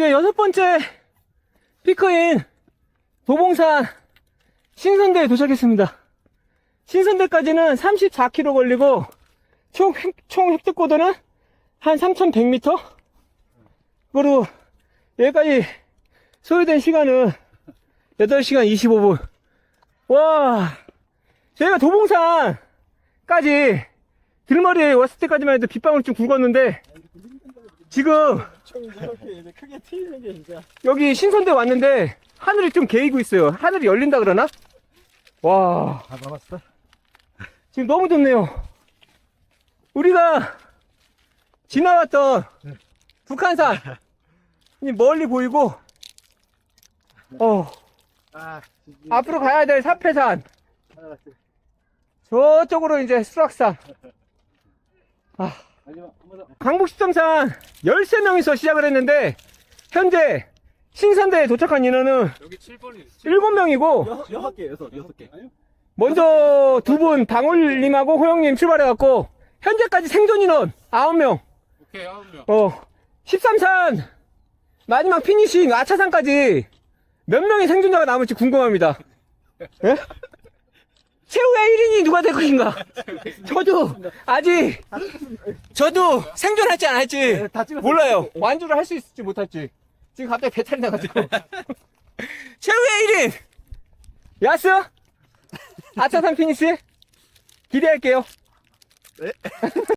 이제 여섯 번째 피크인 도봉산 신선대에 도착했습니다. 신선대까지는 34km 걸리고 총, 획- 총 획득 고도는 한 3,100m? 그리고 여기까지 소요된 시간은 8시간 25분. 와, 저희가 도봉산까지 들머리에 왔을 때까지만 해도 빗방울 좀 굵었는데 지금 총 이렇게 이제 크게 트이는 게 진짜. 여기 신선대 왔는데 하늘이 좀 개이고 있어요. 하늘이 열린다 그러나? 와, 다 잡았어? 지금 너무 좋네요. 우리가 지나왔던 북한산 이 멀리 보이고 어 아, 앞으로 가야 될 사패산 아, 저쪽으로 이제 수락산 더. 강북십정산 13명이서 시작을 했는데 현재 신선대에 도착한 인원은 여기 7번이 7명이고 여섯 여섯 개 여섯 여섯 개. 먼저 두 분 방울님하고 호영님 출발해갖고 현재까지 생존 인원 9명. 오케이 9명. 어 13산 마지막 피니시 아차산까지 몇 명의 생존자가 남을지 궁금합니다. 예? 최후의 1인이 누가 될 것인가? 저도 아직 저도 생존할지 안 할지. 다 찍었어. 몰라요. 완주를 할 수 있을지 못할지. 지금 갑자기 배탈이 나가지고. 최후의 1인! 야스? 아차산 피니시? 기대할게요